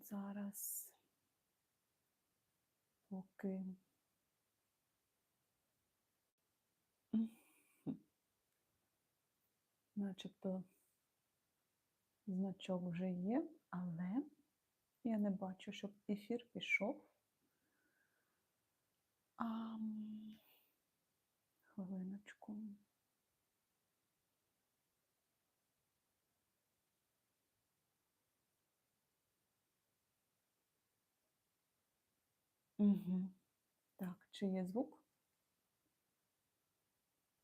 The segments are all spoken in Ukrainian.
Зараз поки. Начебто значок вже є, але я не бачу, щоб ефір пішов. Ам, хвилиночку. Угу. Так, чи є звук?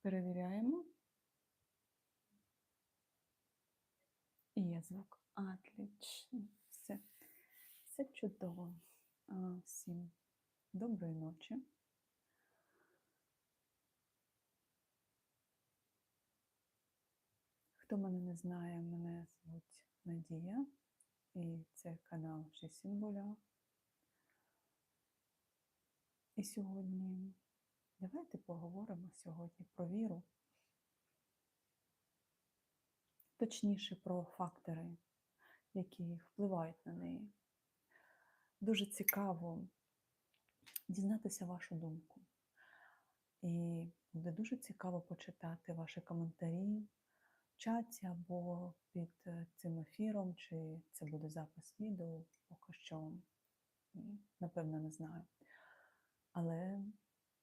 Перевіряємо. Є звук. Отлично. Все. Все чудово. Всім доброї ночі. Хто мене не знає, мене звуть Надія, і це канал Символя. І сьогодні давайте поговоримо сьогодні про віру, точніше про фактори, які впливають на неї. Дуже цікаво дізнатися вашу думку. І буде дуже цікаво почитати ваші коментарі в чаті або під е, цим ефіром, чи це буде запис відео, поки що, напевно, не знаю. Але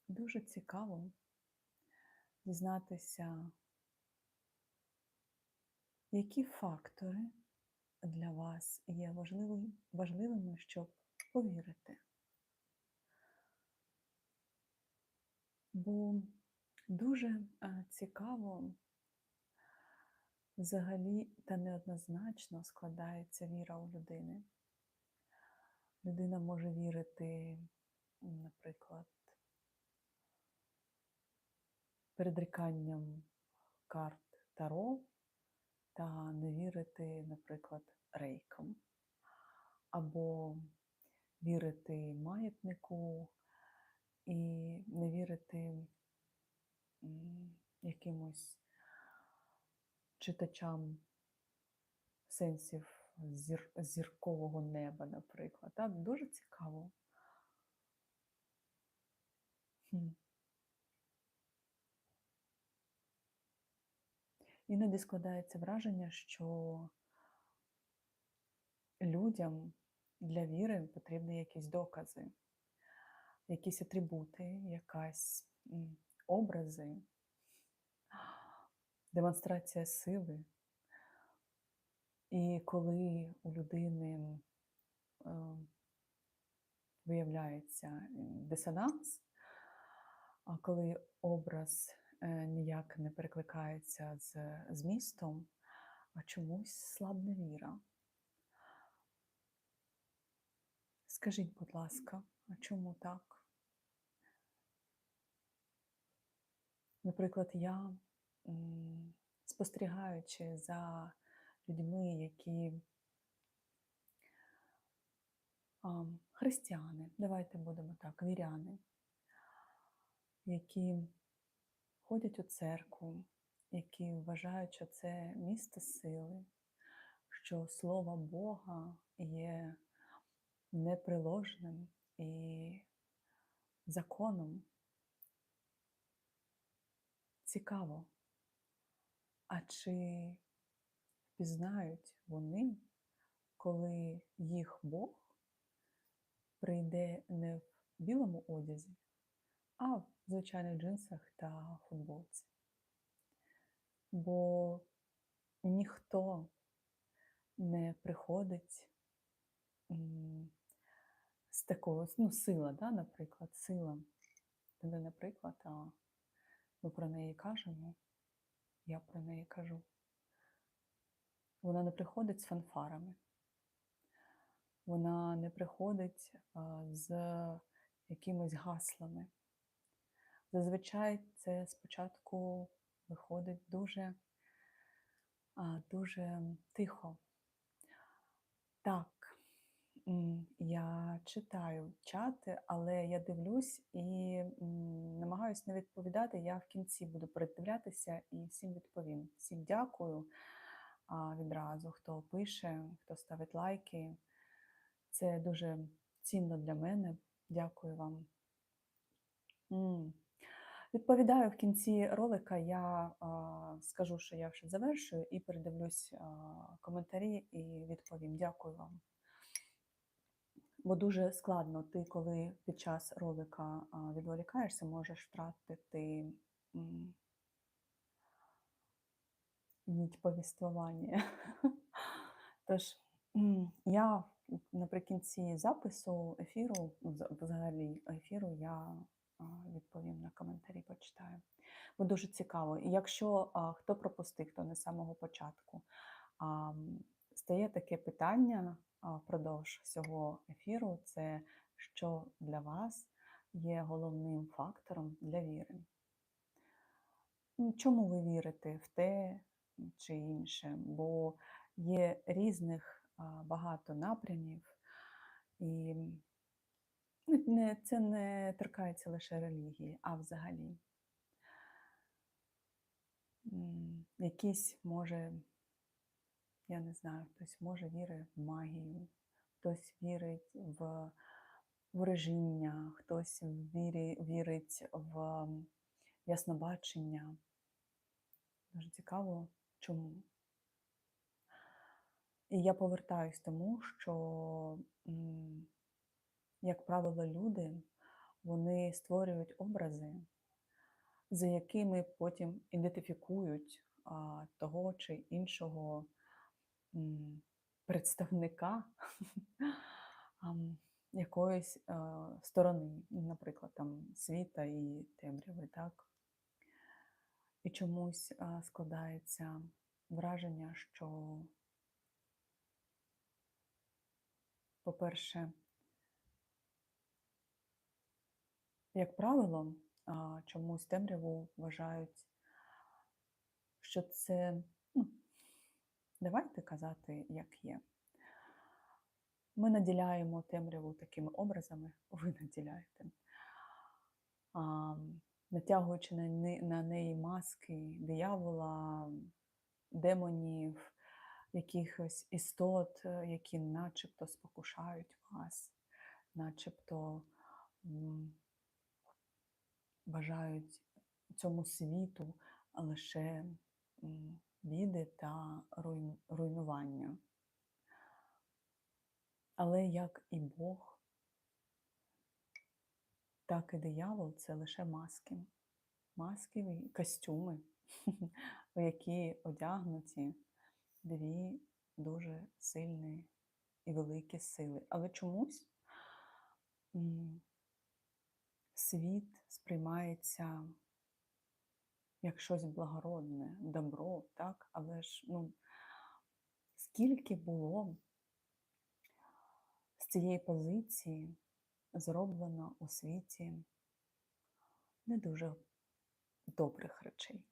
дуже цікаво дізнатися, які фактори для вас є важливими, щоб повірити. Бо дуже е, цікаво взагалі та неоднозначно складається віра у людини. Людина може вірити, наприклад, передріканням карт Таро та не вірити, наприклад, рейкам, або вірити маятнику і не вірити якимось читачам сенсів зір, зіркового неба, наприклад. Так, дуже цікаво. Іноді складається враження, що людям для віри потрібні якісь докази, якісь атрибути, якась образи, демонстрація сили. І коли у людини е, виявляється дисонанс, а коли образ е, ніяк не перекликається з змістом, а чомусь слабне віра. Скажіть, будь ласка, а чому так? Наприклад, я, спостерігаючи за людьми, які християни, давайте будемо так, віряни, які ходять у церкву, які вважають, що це місце сили, що слово Бога є неприложним і законом. Цікаво, а чи впізнають вони, коли їх Бог прийде не в білому одязі, а в звичайних джинсах та футболці? Бо ніхто не приходить з такою, ну, сила, да, наприклад, сила. Не наприклад, а ми про неї кажемо, я про неї кажу. Вона не приходить з фанфарами. Вона не приходить з якимись гаслами. Зазвичай це спочатку виходить дуже, дуже тихо. Так, я читаю чати, але я дивлюсь і намагаюся не відповідати. Я в кінці буду передивлятися і всім відповім. Всім дякую. відразу, хто пише, хто ставить лайки. Це дуже цінно для мене. Дякую вам. Відповідаю в кінці ролика. Я а, скажу, що я вже завершую, і передивлюсь а, коментарі і відповім. Дякую вам. Бо дуже складно, ти, коли під час ролика відволікаєшся, можеш втратити м, нить повіствування. Тож я наприкінці запису ефіру, взагалі ефіру, я відповім на коментарі, почитаю. Бо дуже цікаво. І якщо хто пропустив, хто не з самого початку, стає таке питання впродовж всього ефіру: це що для вас є головним фактором для віри? Ну, Чому ви вірите в те чи інше? Бо є різних багато напрямів, і не, це не торкається лише релігії, а взагалі. Якісь може, я не знаю, хтось може вірить в магію, хтось вірить в ворожіння, хтось вірі, вірить в яснобачення. Дуже цікаво, чому. І я повертаюсь тому, що, як правило, люди вони створюють образи, за якими потім ідентифікують а, того чи іншого м, представника якоїсь а, сторони, наприклад, там світа і темряви, так? І чомусь а, складається враження, що, по-перше, як правило, чомусь темряву вважають, що це, ну, давайте казати, як є. Ми наділяємо темряву такими образами, ви наділяєте, а, натягуючи на, не- на неї маски диявола, демонів, якихось істот, е, які начебто спокушають вас, начебто бажають цьому світу лише біди та руйнування. Але як і Бог, так і диявол це лише маски. Маски і костюми, у які одягнуті дві дуже сильні і великі сили. Але чомусь світ сприймається як щось благородне, добро, так? Але ж ну, скільки було з цієї позиції зроблено у світі не дуже добрих речей.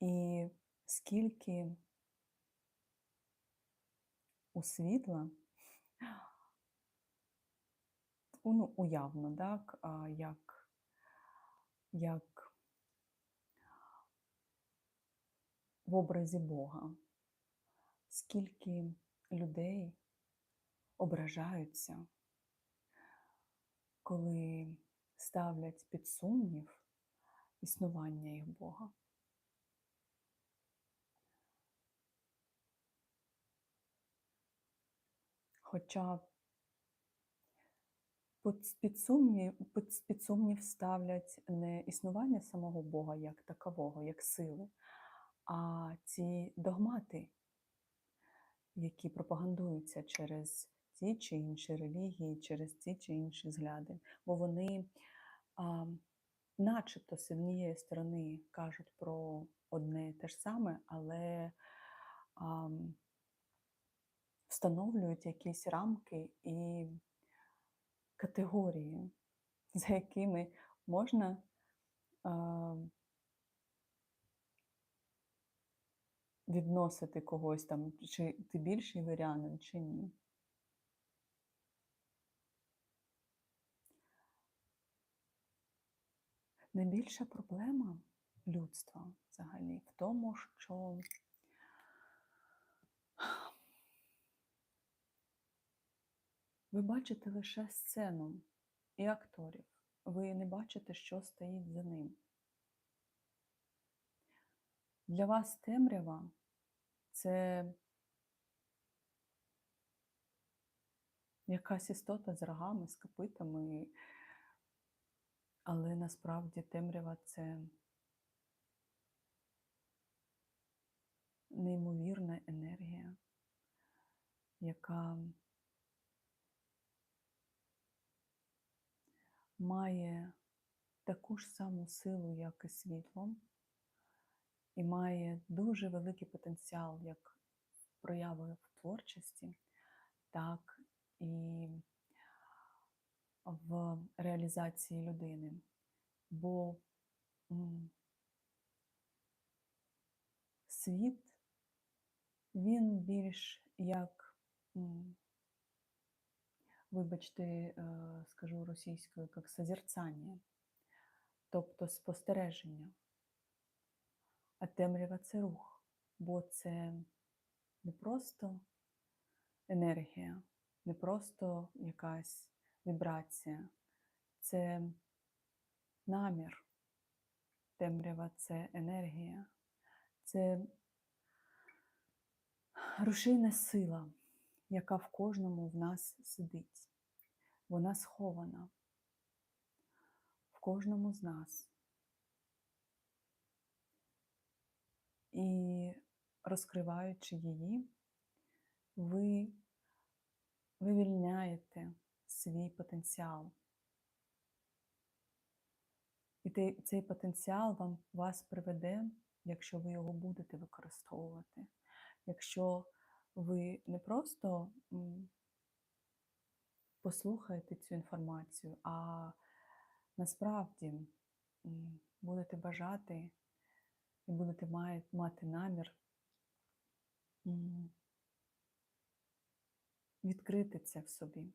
І скільки у світла, ну, уявно, так, як, як в образі Бога, скільки людей ображаються, коли ставлять під сумнів існування їх Бога. Хоча під сумнів, під- сумнів ставлять не існування самого Бога як такового, як сили, а ці догмати, які пропагандуються через ті чи інші релігії, через ті чи інші взгляди. Бо вони, а, начебто, з однієї сторони кажуть про одне і те ж саме, але ам, встановлюють якісь рамки і категорії, за якими можна відносити когось там, чи ти більший вірянин, чи ні. найбільша проблема людства взагалі в тому, що ви бачите лише сцену і акторів. Ви не бачите, що стоїть за ним. Для вас темрява це якась істота з рогами, з копитами, але насправді темрява це неймовірна енергія, яка має таку ж саму силу, як і світло, і має дуже великий потенціал як прояви в творчості, так і в реалізації людини. Бо світ, він більш як, вибачте, скажу російською, як созерцання, тобто спостереження. А темрява це рух, бо це не просто енергія, не просто якась вібрація, це намір. Темрява це енергія, це рушійна сила, яка в кожному в нас сидить. Вона схована в кожному з нас. І розкриваючи її, ви вивільняєте свій потенціал. І цей потенціал вам, вас приведе, якщо ви його будете використовувати. Якщо ви не просто послухаєте цю інформацію, а насправді будете бажати і будете мати намір відкрити це в собі.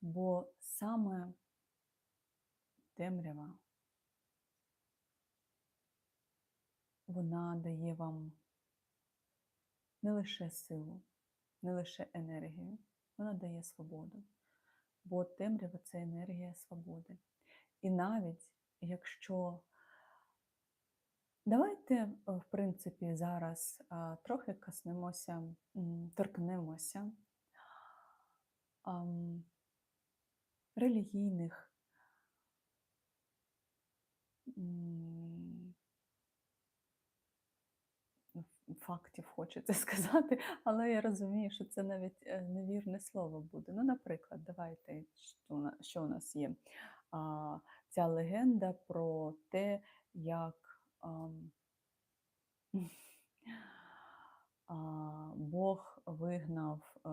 Бо саме темрява, вона дає вам не лише силу, не лише енергію, вона дає свободу. Бо темрява це енергія свободи. І навіть якщо давайте, е, в принципі, зараз трохи коснемося, торкнемося релігійних м, ф- фактів, хочеться сказати, але я розумію, що це навіть е, невірне слово буде. Ну, наприклад, давайте, що у нас, є? А, ця легенда про те, як ам, а, Бог вигнав е,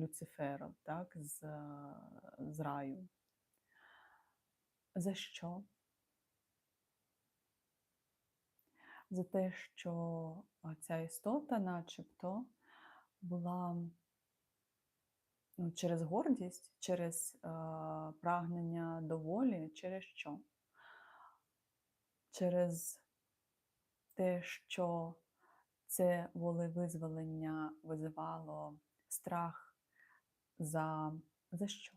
Люцифера так, з, з раю. За що? За те, що ця істота, начебто, була ну, через гордість, через е, прагнення до волі, через що? Через те, що це волевизволення визивало страх за, за що?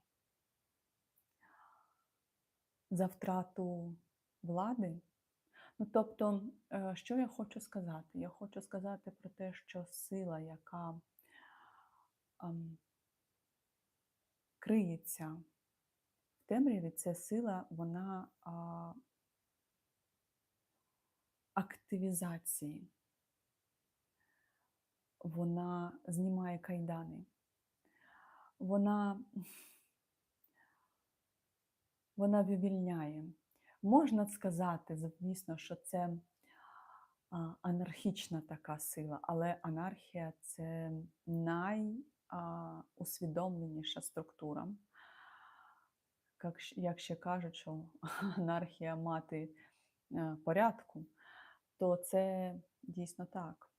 За втрату влади. Ну, тобто, е, що я хочу сказати? Я хочу сказати про те, що сила, яка ам, криється в темряві, ця сила, вона а, активізації. Вона знімає кайдани. Вона, вона вивільняє. Можна сказати, звісно, що це анархічна така сила, але анархія це найусвідомленіша структура. Як, ще кажуть, що анархія мати е, порядку, то це дійсно так.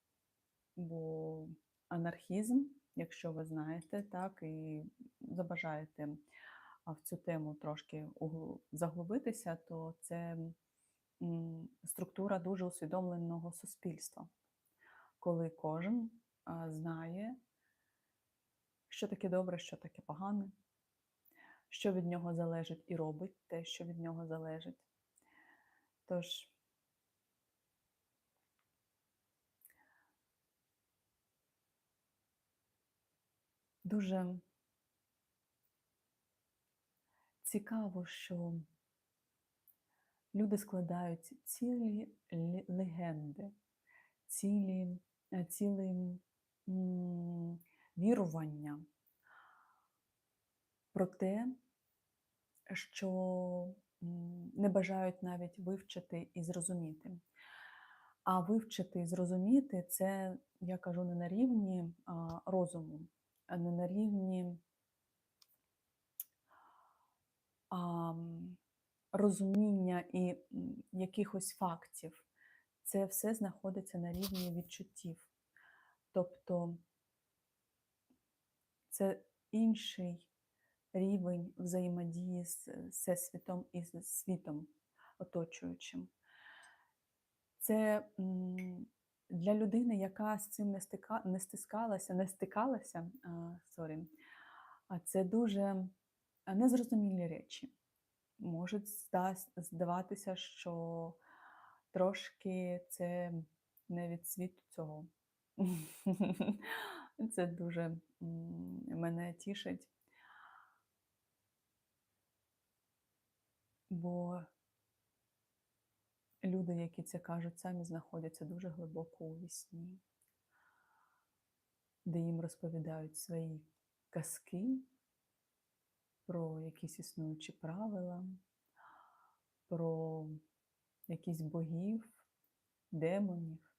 Бо анархізм, якщо ви знаєте, так, і забажаєте в цю тему трошки заглибитися, то це структура дуже усвідомленого суспільства, коли кожен знає, що таке добре, що таке погане, що від нього залежить, і робить те, що від нього залежить. Тож дуже цікаво, що люди складають цілі легенди, цілі, е, цілі вірування про те, що не бажають навіть вивчити і зрозуміти. А вивчити і зрозуміти це, я кажу, не на рівні розуму, а не на рівні а, розуміння і якихось фактів. Це все знаходиться на рівні відчуттів. Тобто це інший рівень взаємодії з всесвітом і з світом оточуючим. Це для людини, яка з цим не, стика, не стискалася, не стикалася, а, sorry, а це дуже незрозумілі речі. Можуть здаватися, що трошки це не від світу цього. Це дуже мене тішить. Бо люди, які це кажуть, самі знаходяться дуже глибоко у вісні, де їм розповідають свої казки про якісь існуючі правила, про якісь богів, демонів.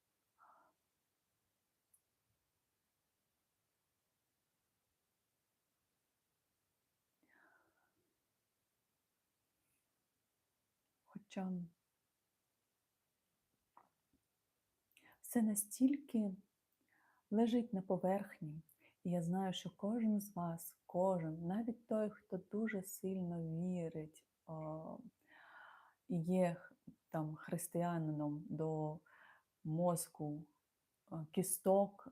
Хоча все настільки лежить на поверхні, я знаю, що кожен з вас, кожен, навіть той, хто дуже сильно вірить є там християнином до мозку, кісток,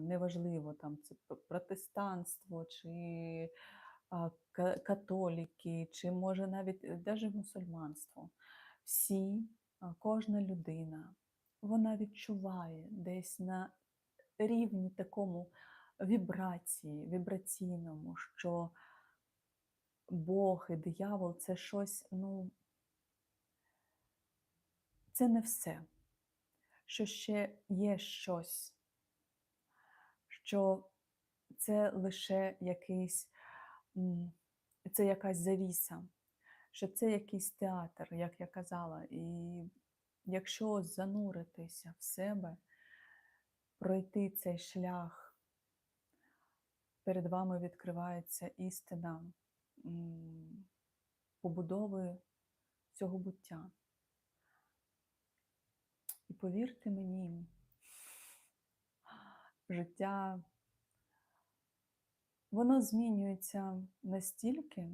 неважливо, там це протестанство чи католіки, чи може навіть навіть мусульманство. Всі, кожна людина, вона відчуває десь на рівні такому вібрації, вібраційному, що Бог і диявол це щось, ну, це не все. Що ще є щось, що це лише якийсь, це якась завіса, що це якийсь театр, як я казала. І якщо зануритися в себе, пройти цей шлях, перед вами відкривається істина побудови цього буття. І повірте мені, життя воно змінюється настільки,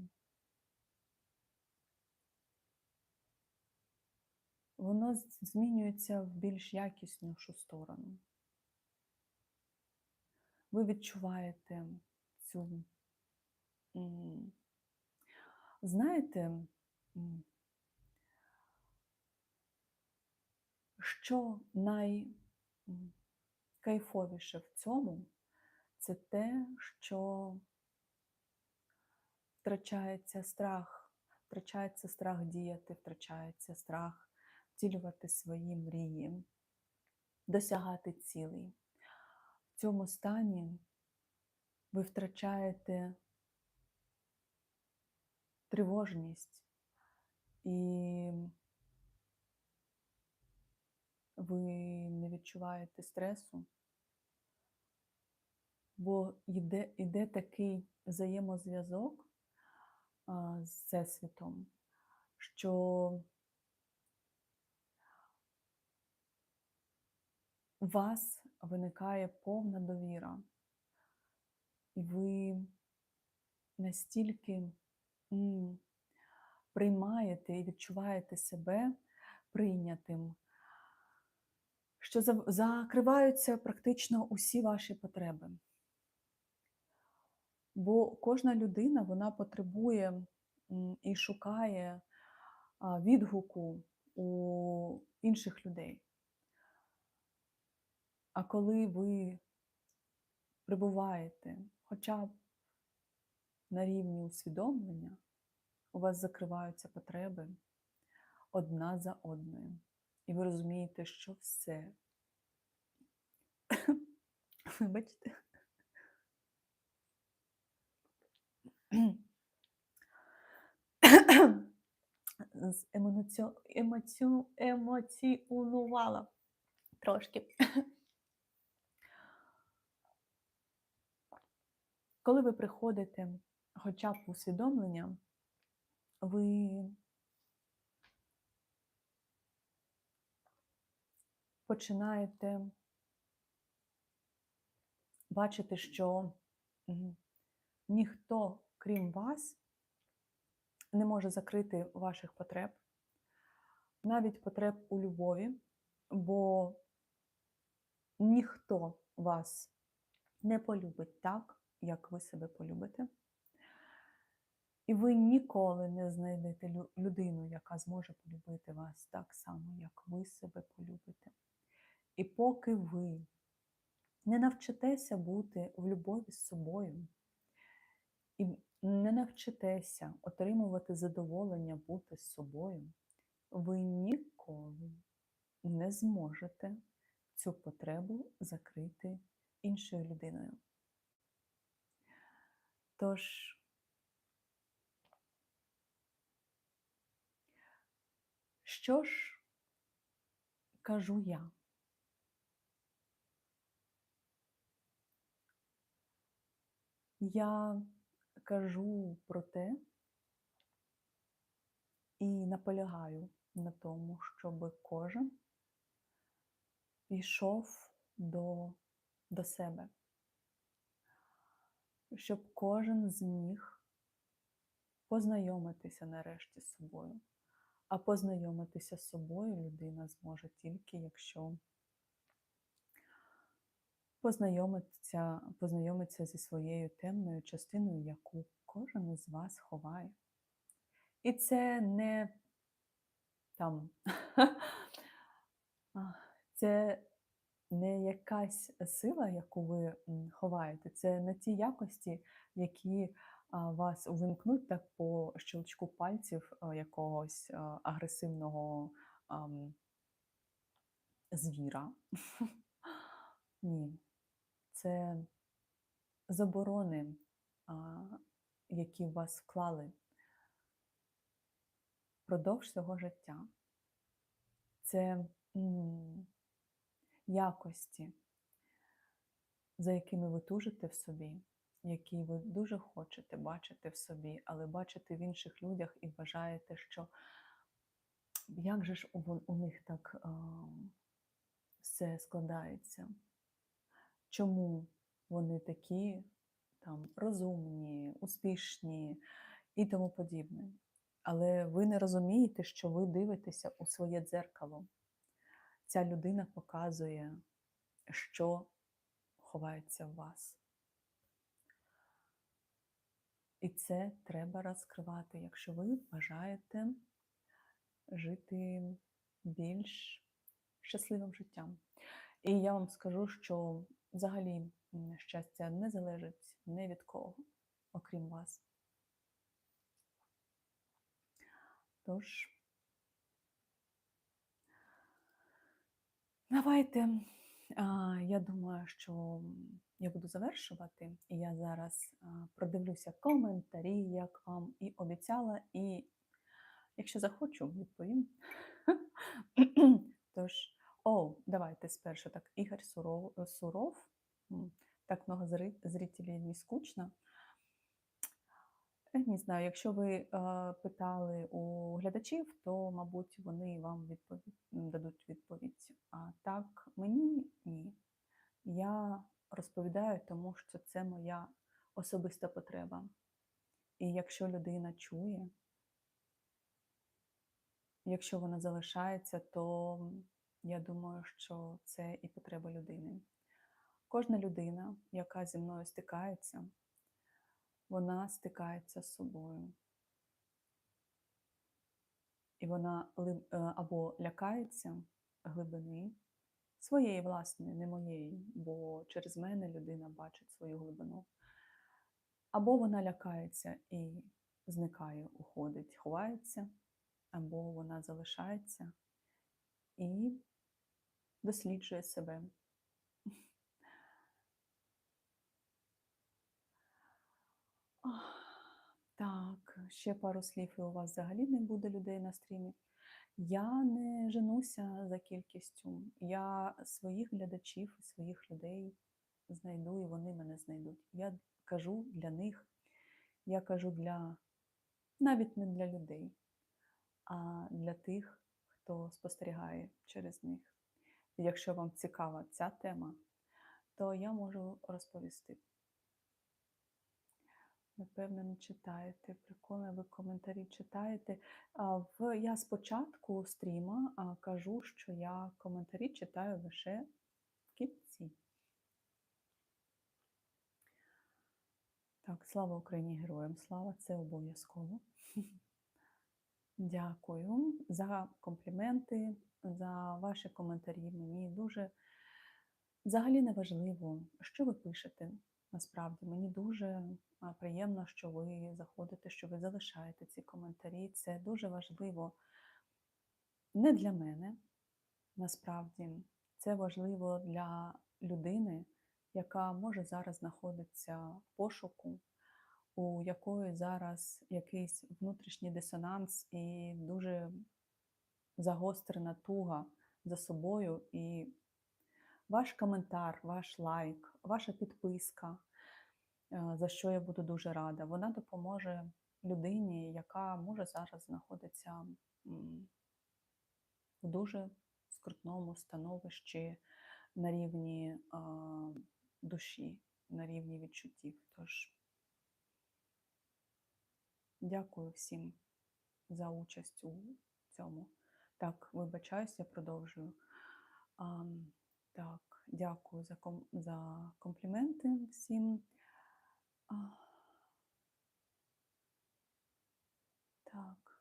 воно змінюється в більш якіснішу сторону. Ви відчуваєте цю. Знаєте, що найкайфовіше в цьому, це те, що втрачається страх, втрачається страх діяти, втрачається страх втілювати свої мрії, досягати цілей. В цьому стані ви втрачаєте тривожність і ви не відчуваєте стресу, бо йде, йде такий взаємозв'язок з Всесвітом, що у вас виникає повна довіра, і ви настільки приймаєте і відчуваєте себе прийнятим, що закриваються практично усі ваші потреби. Бо кожна людина вона потребує і шукає відгуку у інших людей. А коли ви прибуваєте хоча б на рівні усвідомлення, у вас закриваються потреби одна за одною. І ви розумієте, що все. Вибачте. З емоціо... емоціо... емоціонувала трошки. Коли ви приходите хоча б усвідомлення, ви починаєте бачити, що ніхто, крім вас, не може закрити ваших потреб, навіть потреб у любові, бо ніхто вас не полюбить так, як ви себе полюбите. І ви ніколи не знайдете людину, яка зможе полюбити вас так само, як ви себе полюбите. І поки ви не навчитеся бути в любові з собою, і не навчитеся отримувати задоволення бути з собою, ви ніколи не зможете цю потребу закрити іншою людиною. Тож, що ж кажу я? Я кажу про те і наполягаю на тому, щоб кожен йшов до, до себе, щоб кожен зміг познайомитися нарешті з собою. А познайомитися з собою людина зможе тільки, якщо познайомиться, познайомиться зі своєю темною частиною, яку кожен із вас ховає. І це не там, це не якась сила, яку ви ховаєте, це не ті якості, які вас увімкнуть так по щелчку пальців якогось агресивного звіра. Ні, це заборони, які в вас вклали впродовж свого життя. Це якості, за якими ви тужите в собі, які ви дуже хочете бачити в собі, але бачите в інших людях і вважаєте, що як же ж у, у них так а, все складається? Чому вони такі там розумні, успішні і тому подібне? Але ви не розумієте, що ви дивитеся у своє дзеркало. Ця людина показує, що ховається в вас. І це треба розкривати, якщо ви бажаєте жити більш щасливим життям. І я вам скажу, що взагалі щастя не залежить ні від кого, окрім вас. Тож, давайте. Я думаю, що я буду завершувати, і я зараз продивлюся коментарі, як вам і обіцяла, і якщо захочу, відповім. Тож, о, давайте спершу так. Ігор Суров, Суров. Так много зри- зрителей не скучно. Е, Не знаю, якщо ви е, питали у глядачів, то, мабуть, вони вам відповідь, дадуть відповідь. А так, мені ні. Я розповідаю, тому що це моя особиста потреба. І якщо людина чує, якщо вона залишається, то я думаю, що це і потреба людини. Кожна людина, яка зі мною стикається, вона стикається з собою. І вона е, або лякається глибини своєї власної, не моєї, бо через мене людина бачить свою глибину. Або вона лякається і зникає, уходить, ховається, або вона залишається і досліджує себе. Так, ще пару слів, і у вас взагалі не буде людей на стрімі. Я не женуся за кількістю. Я своїх глядачів своїх людей знайду, і вони мене знайдуть. Я кажу для них, я кажу для навіть не для людей, а для тих, хто спостерігає через них. Якщо вам цікава ця тема, то я можу розповісти. Напевно, не читаєте. Прикольно, ви коментарі читаєте. А, В, я спочатку стріма а, кажу, що я коментарі читаю лише в кінці. Так, слава Україні, героям слава, це обов'язково. Дякую за компліменти, за ваші коментарі. Мені дуже взагалі не важливо, що ви пишете. Насправді мені дуже приємно, що ви заходите, що ви залишаєте ці коментарі. Це дуже важливо не для мене, насправді. Це важливо для людини, яка може зараз знаходиться в пошуку, у якої зараз якийсь внутрішній дисонанс і дуже загострена туга за собою. І ваш коментар, ваш лайк, ваша підписка, е, за що я буду дуже рада, вона допоможе людині, яка може зараз знаходиться в дуже скрутному становищі на рівні душі, на рівні відчуттів. Тож дякую всім за участь у цьому. Так, вибачаюсь, я продовжую. А, так, дякую за, ком, за компліменти всім. А, так.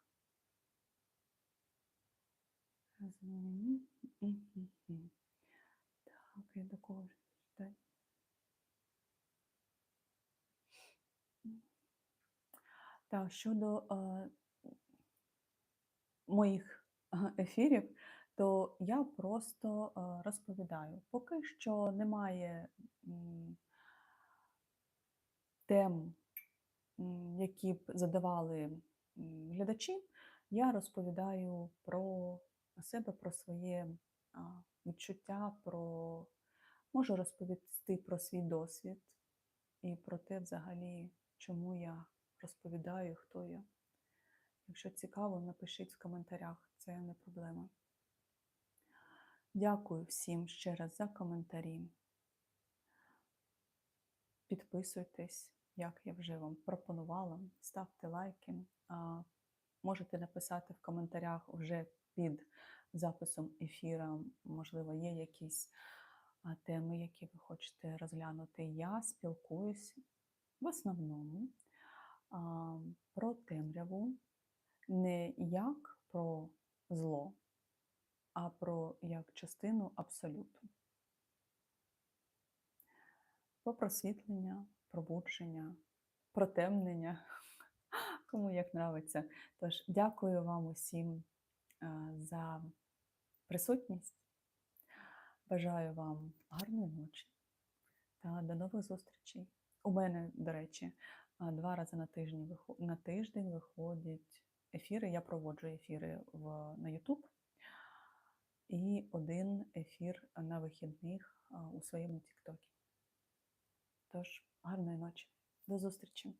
Так, я до кого читаю? Так, щодо е, моїх ефірів, то я просто розповідаю. Поки що немає тем, які б задавали глядачі, я розповідаю про себе, про своє відчуття, про можу розповісти про свій досвід і про те, взагалі, чому я розповідаю, хто я. Якщо цікаво, напишіть в коментарях, це не проблема. Дякую всім ще раз за коментарі. Підписуйтесь, як я вже вам пропонувала, ставте лайки. Можете написати в коментарях вже під записом ефіра, можливо, є якісь теми, які ви хочете розглянути. Я спілкуюсь в основному про темряву, не як про зло, а про як частину абсолюту. Про просвітлення, пробудження, протемнення, кому як нравиться. Тож дякую вам усім е, за присутність. Бажаю вам гарної ночі та до нових зустрічей. У мене, до речі, два рази на тиждень на тиждень виходять ефіри. Я проводжу ефіри в, на YouTube і один ефір на вихідних у своєму Тіктокі. Тож, гарної ночі. До зустрічі!